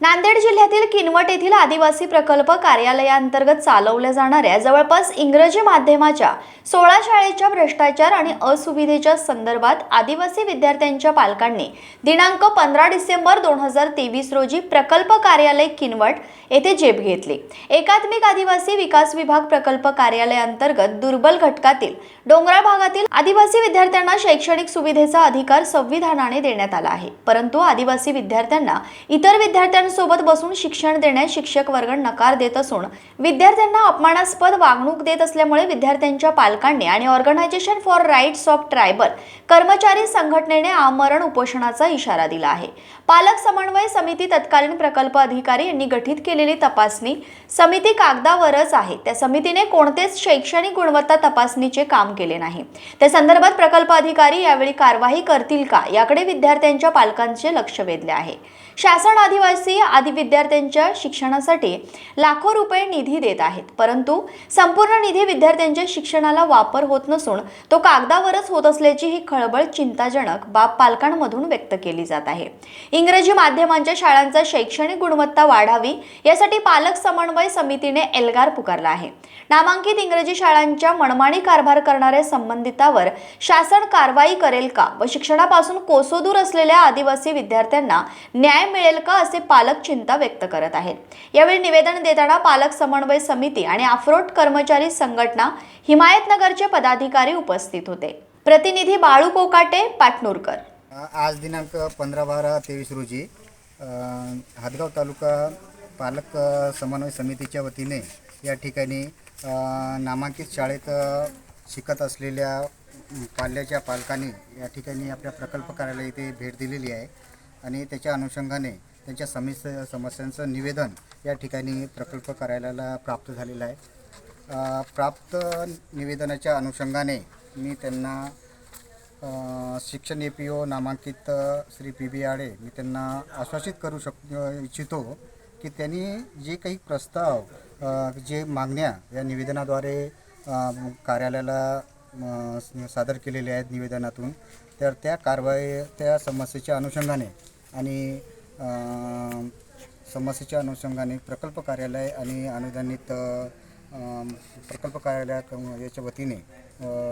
नांदेड जिल्ह्यातील किनवट येथील आदिवासी प्रकल्प कार्यालयाअंतर्गत चालवल्या जाणाऱ्या जवळपास इंग्रजी माध्यमाच्या सोळा शाळेच्या भ्रष्टाचार आणि असुविधेच्या संदर्भात आदिवासी विद्यार्थ्यांच्या पालकांनी दिनांक पंधरा डिसेंबर दोन हजार तेवीस रोजी प्रकल्प कार्यालय किनवट येथे झेप घेतली. एकात्मिक आदिवासी विकास विभाग प्रकल्प कार्यालयांतर्गत दुर्बल घटकातील डोंगराळ भागातील आदिवासी विद्यार्थ्यांना शैक्षणिक सुविधेचा अधिकार संविधानाने देण्यात आला आहे. परंतु आदिवासी विद्यार्थ्यांना इतर विद्यार्थ्यांसोबत बसून शिक्षण देण्यास शिक्षक वर्ग नकार देत असून विद्यार्थ्यांना अपमानास्पद वागणूक देत असल्यामुळे विद्यार्थ्यांच्या पालकांनी आणि organisation for rights of tribal कर्मचारी संघटनेने आमरण उपोषणाचा इशारा दिला आहे. पालक समन्वय समिती तत्कालीन प्रकल्प अधिकारी यांनी गठीत केलेली तपासणी समिती कागदावरच आहे. त्या समितीने कोणतेच शैक्षणिक गुणवत्ता तपासणीचे काम केले नाही. त्या संदर्भात प्रकल्प अधिकारी यावेळी कारवाई करतील का? याकडे विद्यार्थ्यांच्या पालकांचे लक्ष वेधले आहे. शासन आदिवासी आदी विद्यार्थ्यांच्या शिक्षणासाठी लाखो रुपये निधी देत आहेत. परंतु संपूर्ण निधी विद्यार्थ्यांच्या शिक्षणाला वापर होत नसून तो कागदावरच होत असल्याची ही खळबळ चिंताजनक बाब पालकांमधून व्यक्त केली जात आहे. इंग्रजी माध्यमांच्या शाळांचा शैक्षणिक गुणवत्ता वाढावी यासाठी पालक समन्वय समितीने एल्गार पुकारला आहे. नामांकित इंग्रजी शाळांच्या मनमानी कारभार करणाऱ्या संबंधितावर शासन कारवाई करेल का व शिक्षणापासून कोसोदूर असलेल्या आदिवासी विद्यार्थ्यांना न्याय मिळेल का असे पालक पालक चिंता व्यक्त करत आहेत. यावेळी निवेदन देताना पालक समन्वय समिती आणि अफ्रोट कर्मचारी संघटना हिमायतनगरचे पदाधिकारी उपस्थित होते. प्रतिनिधी बाळू कोकाटे पाटणूरकर. आज दिनांक पंधरा बारा तेवीस रोजी हदगाव हादगाव तालुका पालक समन्वय समितीच्या वतीने या ठिकाणी नामांकित शाळेत शिकत असलेल्या पाल्याच्या पालकांनी या ठिकाणी आपल्या प्रकल्प कार्यालय इथे भेट दिलेली आहे. आणि त्याच्या अनुषंगाने त्यांच्या समस्या समस्यांचं निवेदन या ठिकाणी प्रकल्प कार्यालयाला प्राप्त झालेलं आहे. प्राप्त निवेदनाच्या अनुषंगाने मी त्यांना शिक्षण ए पी ओ नामांकित श्री पी बी आडे मी त्यांना आश्वासित करू शक इच्छितो की त्यांनी जे काही प्रस्ताव जे मागण्या या निवेदनाद्वारे कार्यालयाला सादर केलेले आहेत निवेदनातून तर त्या कारवाई त्या समस्येच्या अनुषंगाने आणि समस्येच्या अनुषंगाने प्रकल्प कार्यालय आणि अनुदानित प्रकल्प कार्यालया याच्या वतीने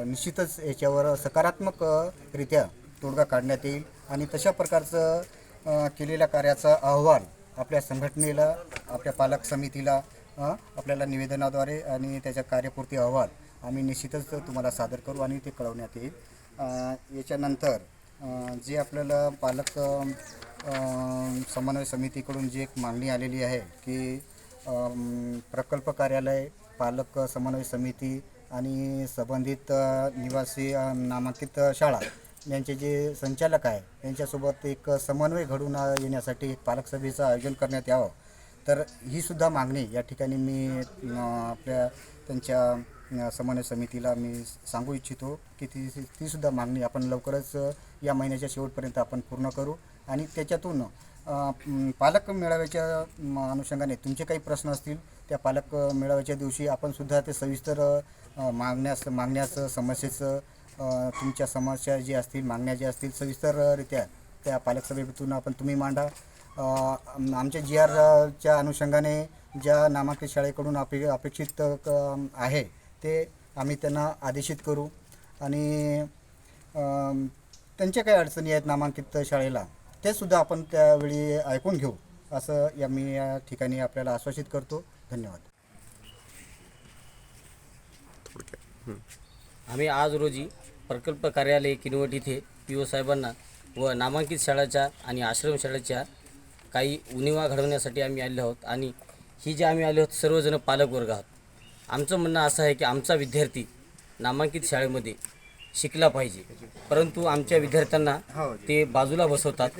निश्चितच याच्यावर सकारात्मकरित्या तोडगा काढण्यात येईल आणि तशा प्रकारचं केलेल्या कार्याचा अहवाल आपल्या संघटनेला आपल्या पालक समितीला आपल्याला निवेदनाद्वारे आणि त्याच्या कार्यपूर्ती अहवाल आम्ही निश्चितच तुम्हाला सादर करू आणि ते कळवण्यात येईल. याच्यानंतर जे आपल्याला पालक समन्वय समितीकडून जी एक मागणी आलेली आहे की प्रकल्प कार्यालय पालक समन्वय समिती आणि संबंधित निवासी नामांकित शाळा यांचे जे संचालक आहे यांच्यासोबत एक समन्वय घडून येण्यासाठी एक पालक सभेचं आयोजन करण्यात यावं. तर ही सुद्धा मागणी या ठिकाणी मी आपल्या त्यांच्या समन्वय समितीला मी सांगू इच्छितो की ती तीसुद्धा मागणी आपण लवकरच या महिन्याच्या शेवटपर्यंत आपण पूर्ण करू. आणि त्याच्यातून पालक मेळाव्याच्या अनुषंगाने तुमचे काही प्रश्न असतील त्या पालक मेळाव्याच्या दिवशी आपण सुद्धा ते सविस्तर मागण्यास मागण्याचं समस्येचं तुमच्या समस्या जे असतील मागण्या ज्या असतील सविस्तररित्या त्या पालक सभेतून आपण तुम्ही मांडा. आमच्या जी आरच्या अनुषंगाने ज्या नामांकित शाळेकडून अपे अपेक्षित क- आहे ते आम्ही त्यांना आदेशित करू. आणि त्यांच्या काही अडचणी आहेत नामांकित शाळेला ते सुद्धा आपण त्यावेळी ऐकून घेऊ असं या मी या ठिकाणी आपल्याला आश्वासित करतो. धन्यवाद. आम्ही आज रोजी प्रकल्प कार्यालय किनवट इथे पी ओ साहेबांना व नामांकित शाळेच्या आणि आश्रम शाळेच्या काही उणिवा घडवण्यासाठी आम्ही आलेलो आहोत. आणि ही जे आम्ही आलो आहोत सर्वजण पालक वर्ग आहोत. आमचं म्हणणं असं आहे की आमचा विद्यार्थी नामांकित शाळेमध्ये शिकला पाहिजे. परंतु आमच्या विद्यार्थ्यांना ते बाजूला बसवतात.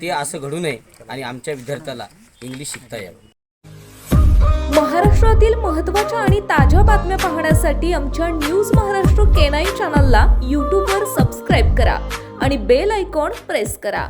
ते असं घडू नये आणि आमच्या विद्यार्थ्याला इंग्लिश शिकता यावं. महाराष्ट्रातील महत्त्वाच्या आणि ताज्या बातम्या पाहण्यासाठी आमच्या न्यूज महाराष्ट्र के नाईन चॅनलला यूट्यूबवर सबस्क्राईब करा आणि बेल आयकॉन प्रेस करा.